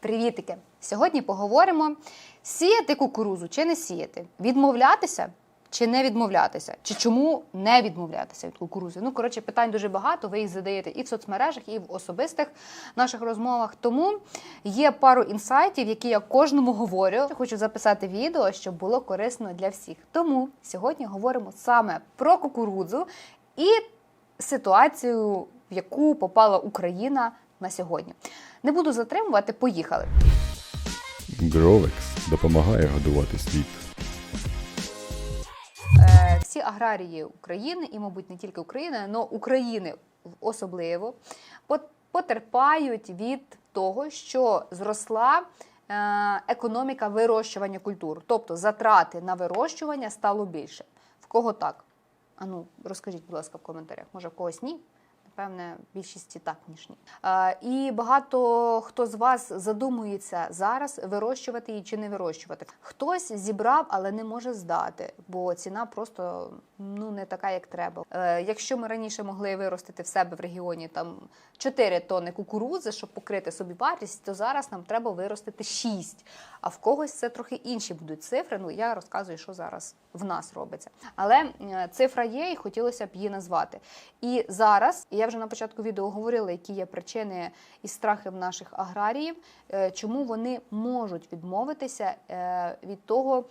Привітики! Сьогодні поговоримо: сіяти кукурузу чи не сіяти, відмовлятися чи не відмовлятися, чи чому не відмовлятися від кукурузи. Ну, коротше, питань дуже багато. Ви їх задаєте і в соцмережах, і в особистих наших розмовах. Тому є пару інсайтів, які я кожному говорю. Хочу записати відео, щоб було корисно для всіх. Тому сьогодні говоримо саме про кукурудзу і ситуацію, в яку попала Україна на сьогодні. Не буду затримувати, поїхали. Гровекс допомагає годувати світ. Е, Всі аграрії України, і, мабуть, не тільки України, але України особливо потерпають від того, що зросла е, економіка вирощування культур, тобто затрати на вирощування стало більше. В кого так? Ану, розкажіть, будь ласка, в коментарях. Може, в когось ні? Напевне, більшість так, ніж ні. Е, і багато хто з вас задумується зараз вирощувати її чи не вирощувати. Хтось зібрав, але не може здати, бо ціна просто ну не така, як треба. Е, якщо ми раніше могли виростити в себе в регіоні там 4 тонни кукурудзи, щоб покрити собі вартість, то зараз нам треба виростити 6. А в когось це трохи інші будуть цифри. Ну я розказую, що зараз в нас робиться. Але е, цифра є, і хотілося б її назвати. І зараз я вже на початку відео говорила, які є причини і страхи в наших аграріїв, е, чому вони можуть відмовитися е, від того.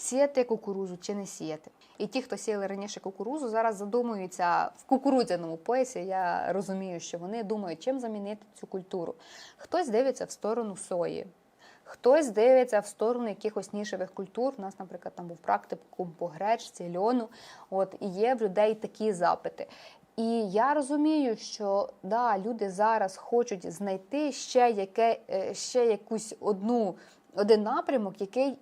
Сіяти кукурузу чи не сіяти. І ті, хто сіяли раніше кукурузу, зараз задумуються в кукурудзяному поясі. Я розумію, що вони думають, чим замінити цю культуру. Хтось дивиться в сторону сої, хтось дивиться в сторону якихось нішевих культур. У нас, наприклад, там був практикум по гречці, льону. От і є в людей такі запити. І я розумію, що да, люди зараз хочуть знайти ще яке е, ще якусь одну один напрямок, який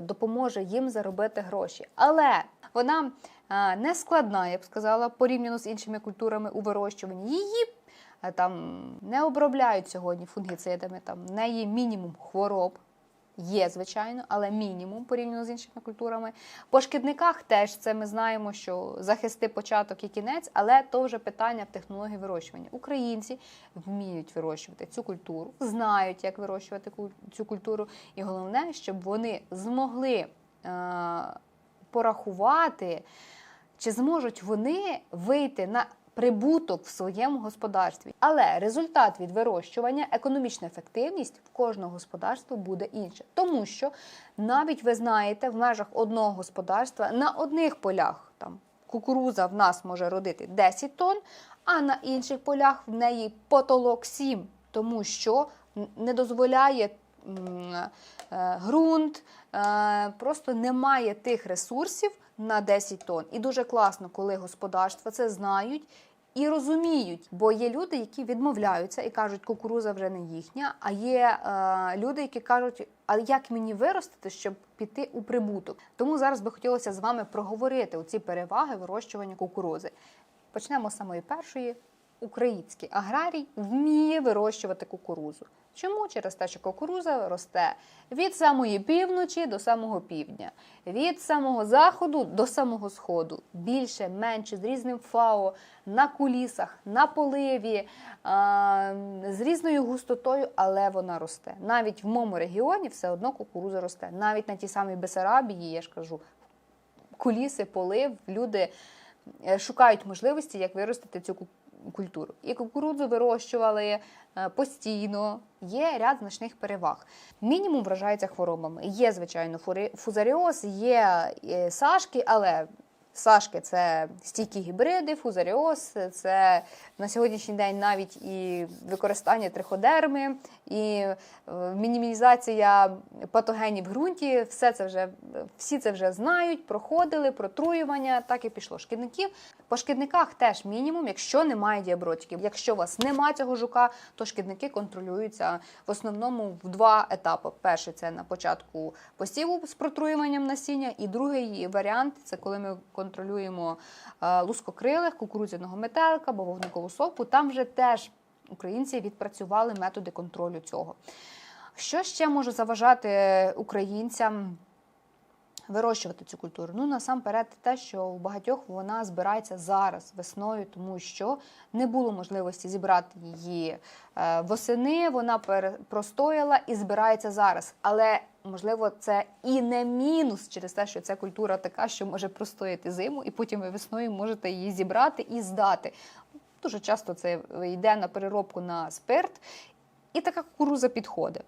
допоможе їм заробити гроші. Але вона е, не складна, я б сказала, порівняно з іншими культурами у вирощуванні. Її е, там не обробляють сьогодні фунгіцидами, там в неї мінімум хвороб. Є, звичайно, але мінімум порівняно з іншими культурами. По шкідниках теж це ми знаємо, що захисти початок і кінець, але то вже питання в технології вирощування. Українці вміють вирощувати цю культуру, знають, як вирощувати цю культуру, і головне, щоб вони змогли е, порахувати, чи зможуть вони вийти на прибуток в своєму господарстві. Але результат від вирощування, економічна ефективність в кожного господарства буде інша. Тому що навіть ви знаєте, в межах одного господарства на одних полях там кукуруза в нас може родити 10 тонн, а на інших полях в неї потолок 7, тому що не дозволяє е, ґрунт, е, просто немає тих ресурсів на 10 тонн. І дуже класно, коли господарства це знають. І розуміють, бо є люди, які відмовляються і кажуть, кукуруза вже не їхня. А є е, люди, які кажуть, а як мені виростити, щоб піти у прибуток. Тому зараз би хотілося з вами проговорити оці переваги вирощування кукурузи. Почнемо з самої першої. Український аграрій вміє вирощувати кукурузу. Чому? Через те, що кукуруза росте від самої півночі до самого півдня, від самого заходу до самого сходу, більше, менше, з різним фао, на кулісах, на поливі, з різною густотою, але вона росте. Навіть в моєму регіоні все одно кукуруза росте. Навіть на тій самій Бесарабії, я ж кажу, куліси, полив, люди е, шукають можливості, як виростити цю культуру. І кукурудзу вирощували е, постійно. Є ряд значних переваг. Мінімум вражається хворобами. Є, звичайно, фузаріоз, є е, сашки, але сашки це стійкі гібриди, фузаріоз це на сьогоднішній день навіть і використання триходерми, і е, мінімізація патогенів в ґрунті. Все це вже всі це вже знають, проходили протруювання, так і пішло. Шкідників по шкідниках теж мінімум, якщо немає діабротиків. Якщо у вас немає цього жука, то шкідники контролюються в основному в два етапи. Перший це на початку посіву з протруюванням насіння, і другий варіант це коли ми контролюємо е, лускокрилих, кукурудзяного метелика, бавовникову сопу. Там вже теж українці відпрацювали методи контролю цього. Що ще може заважати українцям вирощувати цю культуру? Ну, насамперед, те, що у багатьох вона збирається зараз весною, тому що не було можливості зібрати її е, восени. Вона простояла і збирається зараз. Але можливо, це і не мінус через те, що ця культура така, що може простояти зиму, і потім ви весною можете її зібрати і здати. Дуже часто це йде на переробку на спирт, і така кукуруза підходить.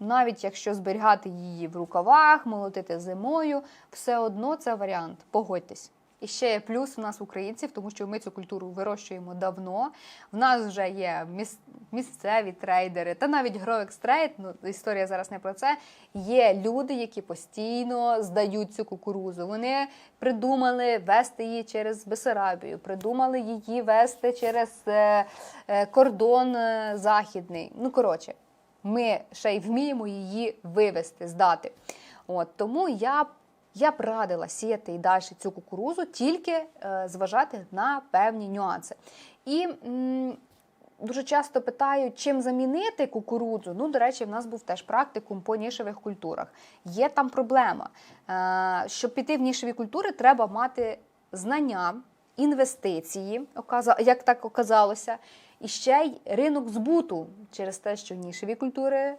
Навіть якщо зберігати її в рукавах, молотити зимою, все одно це варіант. Погодьтесь. І ще плюс у нас українців, тому що ми цю культуру вирощуємо давно. В нас вже є міс- місцеві трейдери, та навіть Trade, ну історія зараз не про це. Є люди, які постійно здають цю кукурузу. Вони придумали вести її через Бесарабію, придумали її вести через е, е, кордон е, західний. Ну коротше, ми ще й вміємо її вивести, здати. От тому я, я б радила сіяти і далі цю кукурузу, тільки е, зважати на певні нюанси. І дуже часто питають, чим замінити кукурудзу. Ну, до речі, в нас був теж практикум по нішевих культурах. Є там проблема. Е, щоб піти в нішеві культури, треба мати знання, інвестиції, як так оказалося, і ще й ринок збуту через те, що нішеві культури.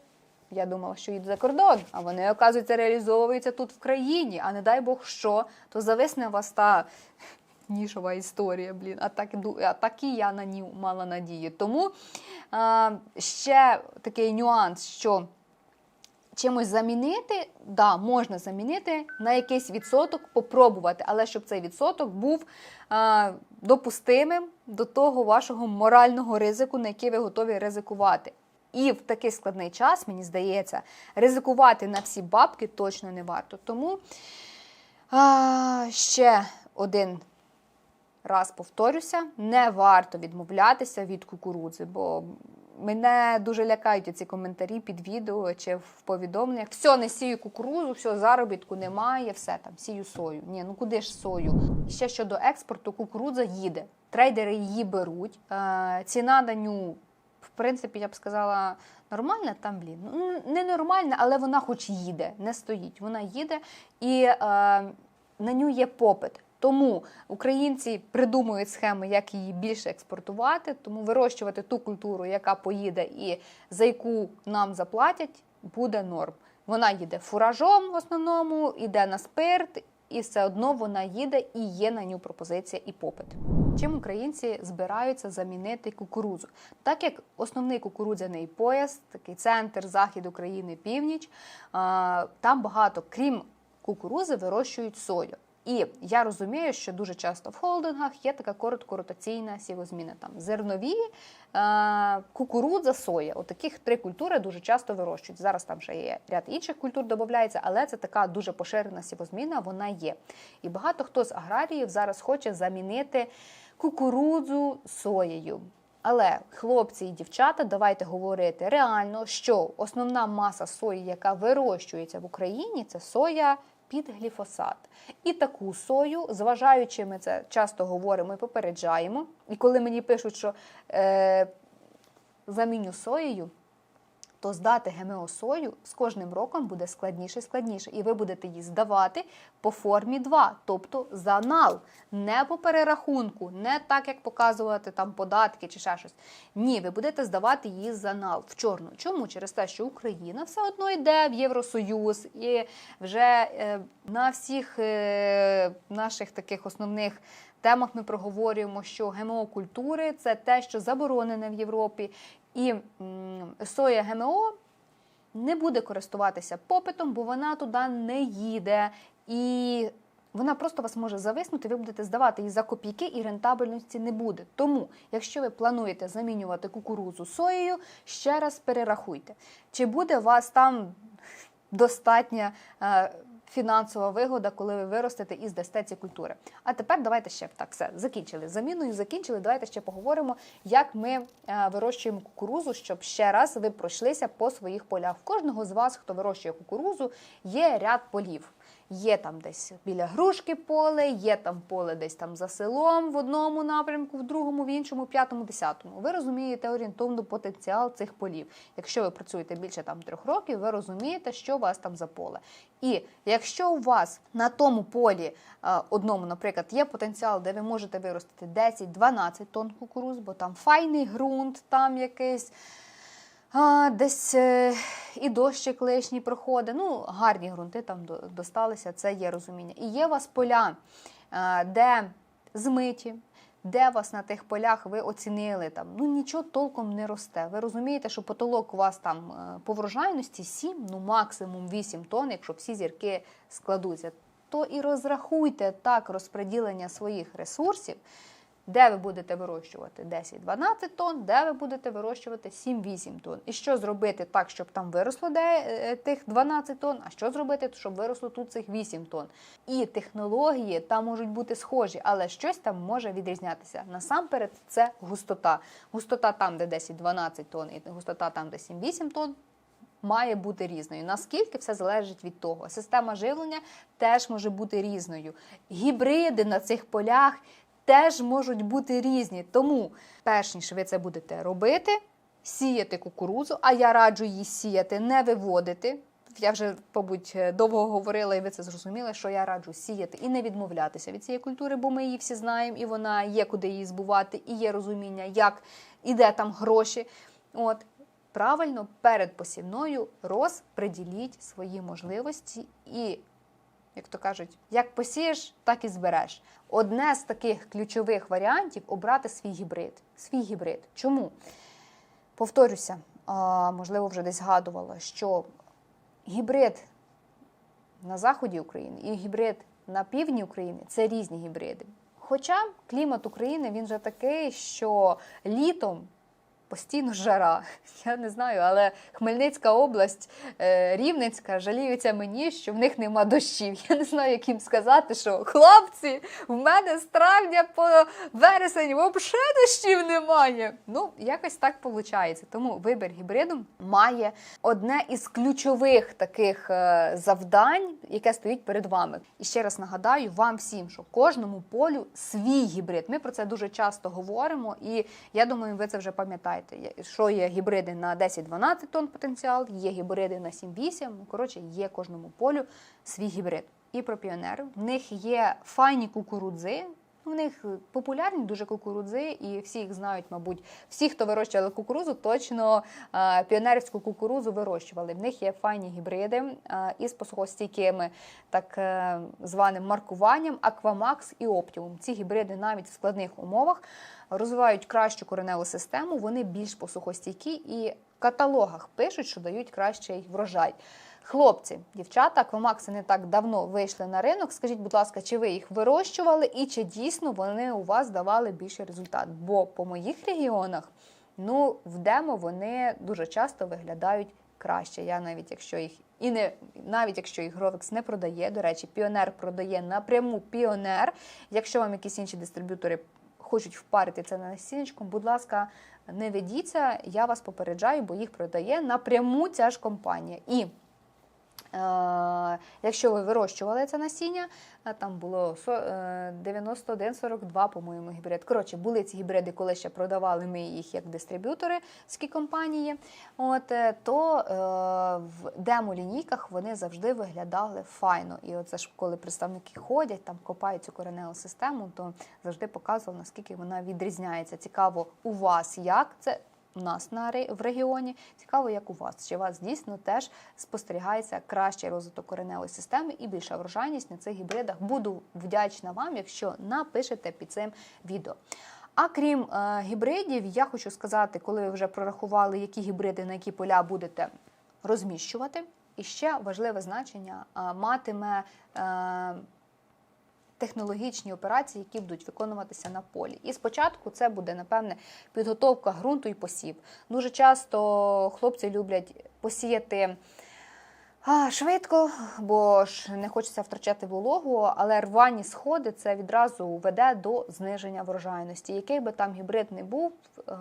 Я думала, що їдуть за кордон, а вони, оказується, реалізовуються тут в країні. А не дай Бог що, то зависне вас та нішова історія, блін. А так, а так і я на ній мала надії. Тому а, ще такий нюанс, що чимось замінити, да, можна замінити на якийсь відсоток, попробувати, але щоб цей відсоток був а, допустимим до того вашого морального ризику, на який ви готові ризикувати. І в такий складний час, мені здається, ризикувати на всі бабки точно не варто. Тому а, ще один раз повторюся, не варто відмовлятися від кукурудзи, бо мене дуже лякають ці коментарі під відео чи в повідомленнях. Все, не сію кукурудзу, все, заробітку немає, все там, сію сою. Ні, ну куди ж сою? Ще щодо експорту, кукурудза їде. Трейдери її беруть. Е, ціна на ню, в принципі, я б сказала, нормальна там, блін. Ну, не нормальна, але вона хоч їде, не стоїть. Вона їде і е, на ню є попит. Тому українці придумують схеми, як її більше експортувати, тому вирощувати ту культуру, яка поїде і за яку нам заплатять, буде норм. Вона їде фуражом в основному, іде на спирт, і все одно вона їде і є на ню пропозиція і попит. Чим українці збираються замінити кукурудзу? Так як основний кукурудзяний пояс, такий центр, захід України, північ, там багато, крім кукурузи, вирощують сою. І я розумію, що дуже часто в холдингах є така короткоротаційна сівозміна. Там зернові, кукурудза, соя. Отаких три культури дуже часто вирощують. Зараз там ще є ряд інших культур додається, але це така дуже поширена сівозміна, вона є. І багато хто з аграріїв зараз хоче замінити кукурудзу соєю. Але хлопці і дівчата, давайте говорити реально, що основна маса сої, яка вирощується в Україні, це соя під гліфосат. І таку сою, зважаючи, ми це часто говоримо і попереджаємо. І коли мені пишуть, що е, заміню соєю, то здати ГМО сою з кожним роком буде складніше і складніше. І ви будете її здавати по формі 2, тобто за нал, не по перерахунку, не так, як показувати там податки чи ще щось. Ні, ви будете здавати її за нал в чорну. Чому? Через те, що Україна все одно йде в Євросоюз і вже е, на всіх е, наших таких основних. Темах ми проговорюємо, що ГМО культури це те, що заборонене в Європі, і соя ГМО не буде користуватися попитом, бо вона туди не їде. І вона просто вас може зависнути, ви будете здавати її за копійки, і рентабельності не буде. Тому, якщо ви плануєте замінювати кукурудзу соєю, ще раз перерахуйте, чи буде у вас там достатня. Фінансова вигода, коли ви виростете і здасте ці культури. А тепер давайте ще так все закінчили. Заміною закінчили. Давайте ще поговоримо, як ми е, вирощуємо кукурузу, щоб ще раз ви пройшлися по своїх полях. В кожного з вас, хто вирощує кукурузу, є ряд полів. Є там десь біля грушки поле, є там поле десь там за селом в одному напрямку, в другому, в іншому, в п'ятому, десятому. Ви розумієте орієнтовно потенціал цих полів. Якщо ви працюєте більше там трьох років, ви розумієте, що у вас там за поле. І якщо у вас на тому полі одному, наприклад, є потенціал, де ви можете виростити 10-12 тонн кукуруз, бо там файний ґрунт, там якийсь. А, десь е, і дощик лишній проходить. Ну, гарні ґрунти там досталися, це є розуміння. І є у вас поля, е, де змиті, де вас на тих полях ви оцінили там, ну нічого толком не росте. Ви розумієте, що потолок у вас там е, по врожайності 7, ну максимум 8 тонн, якщо всі зірки складуться. То і розрахуйте так розподілення своїх ресурсів, де ви будете вирощувати 10-12 тонн, де ви будете вирощувати 7-8 тонн. І що зробити так, щоб там виросло де, е, тих 12 тонн, а що зробити, щоб виросло тут цих 8 тонн. І технології там можуть бути схожі, але щось там може відрізнятися. Насамперед, це густота. Густота там, де 10-12 тонн, і густота там, де 7-8 тонн. Має бути різною. Наскільки все залежить від того. Система живлення теж може бути різною. Гібриди на цих полях теж можуть бути різні. Тому, перш ніж ви це будете робити, сіяти кукурудзу, а я раджу її сіяти, не виводити. Я вже, мабуть, довго говорила, і ви це зрозуміли, що я раджу сіяти і не відмовлятися від цієї культури, бо ми її всі знаємо, і вона є куди її збувати, і є розуміння, як і де там гроші. От правильно перед посівною розпреділіть свої можливості і як то кажуть, як посієш, так і збереш. Одне з таких ключових варіантів обрати свій гібрид. Свій гібрид. Чому? Повторюся, можливо, вже десь згадувала, що гібрид на заході України і гібрид на півдні України це різні гібриди. Хоча клімат України він вже такий, що літом постійно жара. Я не знаю, але Хмельницька область, е, Рівненська жаліються мені, що в них нема дощів. Я не знаю, як їм сказати, що хлопці, в мене з травня по вересень взагалі дощів немає. Ну, якось так виходить. Тому вибір гібриду має одне із ключових таких е, завдань, яке стоїть перед вами. І ще раз нагадаю вам всім, що кожному полю свій гібрид. Ми про це дуже часто говоримо, і я думаю, ви це вже пам'ятаєте. Є- Що є гібриди на 10-12 тонн потенціал, є гібриди на 7-8. Ну, коротше, є кожному полю свій гібрид. І про піонерів. В них є файні кукурудзи. В них популярні дуже кукурудзи, і всі їх знають, мабуть, всі, хто вирощували кукурудзу, точно піонерівську кукурудзу вирощували. В них є файні гібриди із посухостійкими так е, званим маркуванням Aquamax і Optimum. Ці гібриди навіть в складних умовах розвивають кращу кореневу систему, вони більш посухостійкі і в каталогах пишуть, що дають кращий врожай. Хлопці, дівчата, аквамакси не так давно вийшли на ринок. Скажіть, будь ласка, чи ви їх вирощували і чи дійсно вони у вас давали більший результат? Бо по моїх регіонах, ну, в демо вони дуже часто виглядають краще. Я навіть якщо їх і не навіть якщо їх Гровекс не продає, до речі, Піонер продає напряму Піонер. Якщо вам якісь інші дистриб'ютори хочуть впарити це на насіннячком, будь ласка, не ведіться, я вас попереджаю, бо їх продає напряму ця ж компанія. І Якщо ви вирощували це насіння, е, там було е, 91-42, по-моєму, гібрид. Коротше, були ці гібриди, коли ще продавали ми їх як дистриб'ютори з компанії. От, е, то е, в демо-лінійках вони завжди виглядали файно. І оце ж коли представники ходять, там копають цю кореневу систему, то завжди показував, наскільки вона відрізняється. Цікаво, у вас як це у нас на в регіоні. Цікаво, як у вас. Чи у вас дійсно теж спостерігається кращий розвиток кореневої системи і більша врожайність на цих гібридах. Буду вдячна вам, якщо напишете під цим відео. А крім е, гібридів, я хочу сказати, коли ви вже прорахували, які гібриди на які поля будете розміщувати. І ще важливе значення е, матиме е, технологічні операції, які будуть виконуватися на полі. І спочатку це буде, напевне, підготовка ґрунту і посів. Дуже часто хлопці люблять посіяти. А, швидко, бо ж не хочеться втрачати вологу, але рвані сходи це відразу веде до зниження врожайності. Який би там гібрид не був, е,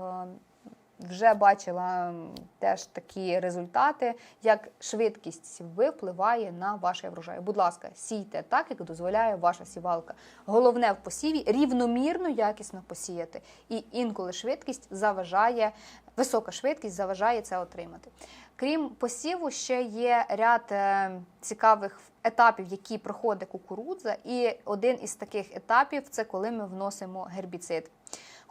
вже бачила теж такі результати, як швидкість впливає на ваш врожай. Будь ласка, сійте так, як дозволяє ваша сівалка. Головне в посіві рівномірно, якісно посіяти. І інколи швидкість заважає, висока швидкість заважає це отримати. Крім посіву, ще є ряд е, цікавих етапів, які проходить кукурудза. І один із таких етапів це коли ми вносимо гербіцид.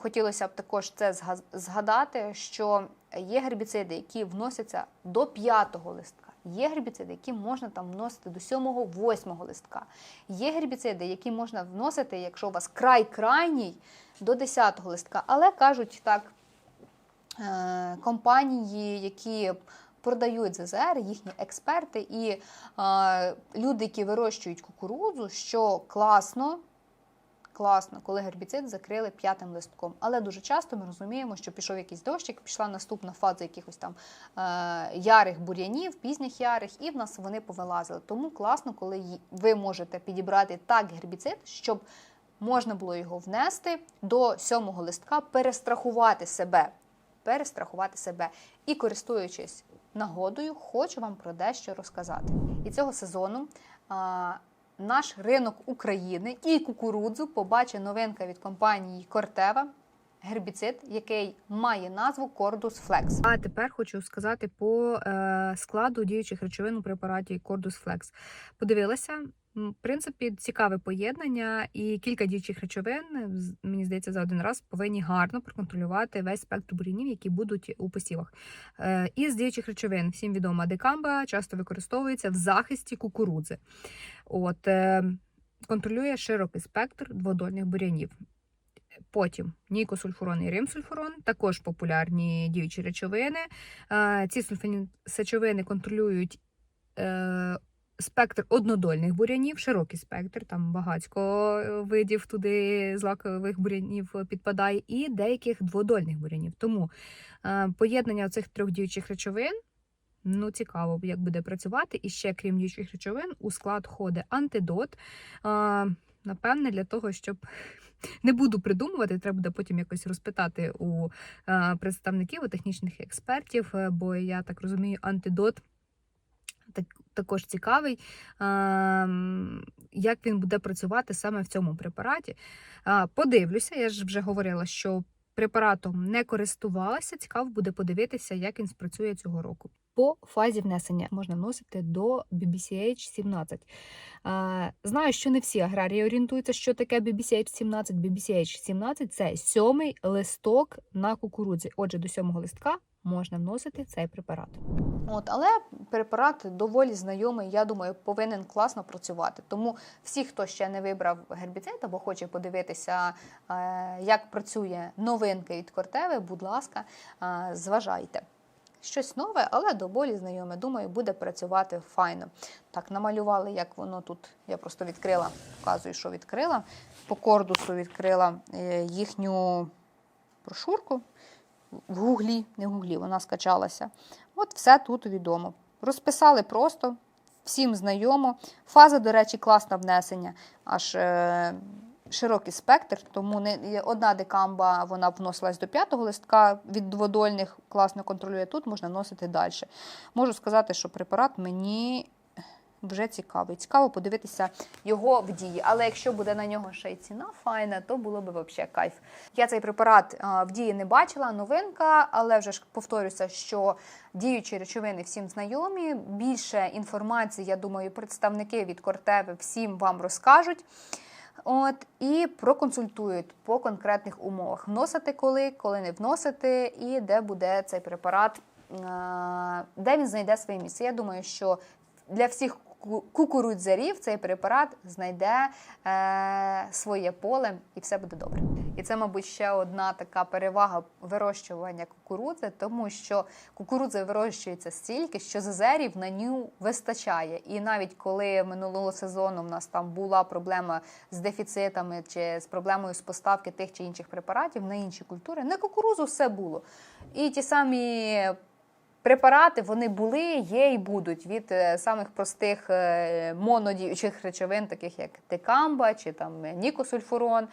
Хотілося б також це зга- згадати, що є гербіциди, які вносяться до п'ятого листка. Є гербіциди, які можна там вносити до сьомого, восьмого листка. Є гербіциди, які можна вносити, якщо у вас край крайній, до 10-го листка. Але кажуть так, е, компанії, які продають ЗЗР, їхні експерти і е, люди, які вирощують кукурудзу, що класно. Класно, коли гербіцид закрили п'ятим листком. Але дуже часто ми розуміємо, що пішов якийсь дощик, пішла наступна фаза якихось там е, ярих бур'янів, пізніх ярих, і в нас вони повилазили. Тому класно, коли ви можете підібрати так гербіцид, щоб можна було його внести до сьомого листка, перестрахувати себе. Перестрахувати себе. І користуючись нагодою, хочу вам про дещо розказати. І цього сезону наш ринок України і кукурудзу побачить новинка від компанії Кортева. Гербіцид, який має назву Cordus Flex. А тепер хочу сказати по е, складу діючих речовин у препараті Cordus Flex. Подивилася, в принципі, цікаве поєднання, і кілька діючих речовин, мені здається, за один раз повинні гарно проконтролювати весь спектр бур'янів, які будуть у посівах. Е, із діючих речовин всім відома декамба часто використовується в захисті кукурудзи. От, е, контролює широкий спектр дводольних бур'янів. Потім нікосульфурон і римсульфурон, також популярні діючі речовини. Е, Ці сульфані сечовини контролюють спектр однодольних бур'янів, широкий спектр, там багатько е, видів туди злакових бур'янів підпадає, і деяких дводольних бур'янів. Тому е, поєднання цих трьох діючих речовин. Ну, цікаво, як буде працювати. І ще, крім діючих речовин, у склад входить антидот. А, напевне, для того, щоб не буду придумувати, треба буде потім якось розпитати у е, представників, у технічних експертів, е, бо я так розумію, антидот також цікавий, е, як він буде працювати саме в цьому препараті. Подивлюся, я ж вже говорила, що препаратом не користувалася. Цікаво буде подивитися, як він спрацює цього року. По фазі внесення можна вносити до BBCH 17. Е, Знаю, що не всі аграрії орієнтуються, що таке BBCH 17. BBCH 17 – це сьомий листок на кукурудзі. Отже, до сьомого листка можна вносити цей препарат. От, але препарат доволі знайомий, я думаю, повинен класно працювати. Тому всі, хто ще не вибрав гербіцид або хоче подивитися, е, як працює новинка від Кортеви, будь ласка, е, зважайте. Щось нове, але доволі знайоме. Думаю, буде працювати файно. Так, намалювали, як воно тут. Я просто відкрила, показую, що відкрила. По кордусу відкрила е, їхню брошурку в гуглі, не в гуглі, вона скачалася. От все тут відомо. Розписали просто, всім знайомо. Фаза, до речі, класне внесення, аж е, широкий спектр, тому не одна декамба вона вносилась до п'ятого листка від дводольних, класно контролює. Тут можна носити далі. Можу сказати, що препарат мені вже цікавий. Цікаво подивитися його в дії. Але якщо буде на нього ще й ціна файна, то було б взагалі кайф. Я цей препарат в дії не бачила, новинка, але вже ж повторюся, що діючі речовини всім знайомі. Більше інформації, я думаю, представники від Кортеви всім вам розкажуть. От і проконсультують по конкретних умовах. Вносити коли, коли не вносити, і де буде цей препарат, е, де він знайде своє місце. Я думаю, що для всіх ку- кукурудзярів цей препарат знайде е, своє поле і все буде добре. І це, мабуть, ще одна така перевага вирощування кукурудзи, тому що кукурудза вирощується стільки, що зазерів на ню вистачає. І навіть коли минулого сезону в нас там була проблема з дефіцитами чи з проблемою з поставки тих чи інших препаратів на інші культури, на кукурудзу все було. І ті самі Препарати вони були, є і будуть від е, самих простих е, монодіючих речовин, таких як текамба чи там нікосульфурон,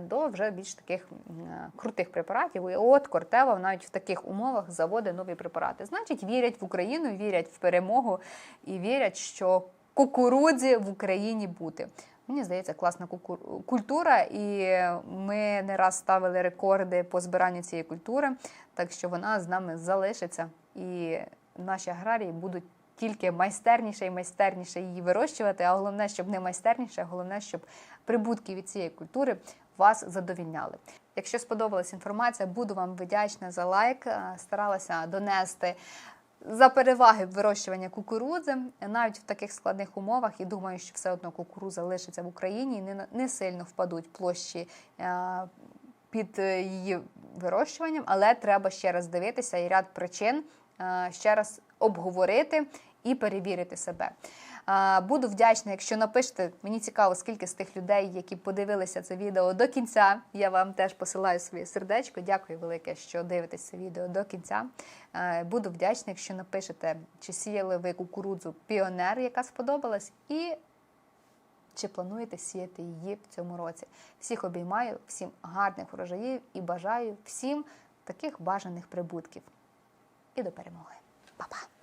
до вже більш таких е, крутих препаратів. І от Кортева навіть в таких умовах заводить нові препарати. Значить, вірять в Україну, вірять в перемогу і вірять, що кукурудзі в Україні бути. Мені здається, класна культура, і ми не раз ставили рекорди по збиранню цієї культури, так що вона з нами залишиться, і наші аграрії будуть тільки майстерніше і майстерніше її вирощувати. А головне, щоб не майстерніше, а головне, щоб прибутки від цієї культури вас задовільняли. Якщо сподобалась інформація, буду вам вдячна за лайк. Е, Старалася донести за переваги вирощування кукурудзи навіть в таких складних умовах, і думаю, що все одно кукуруза лишиться в Україні і не, сильно впадуть площі е, під е, її вирощуванням, але треба ще раз дивитися і ряд причин е, ще раз обговорити і перевірити себе. Буду вдячна, якщо напишете. Мені цікаво, скільки з тих людей, які подивилися це відео до кінця. Я вам теж посилаю своє сердечко. Дякую велике, що дивитесь це відео до кінця. Е, Буду вдячна, якщо напишете, чи сіяли ви кукурудзу піонер, яка сподобалась, і чи плануєте сіяти її в цьому році. Всіх обіймаю, всім гарних врожаїв і бажаю всім таких бажаних прибутків. І до перемоги. Па-па!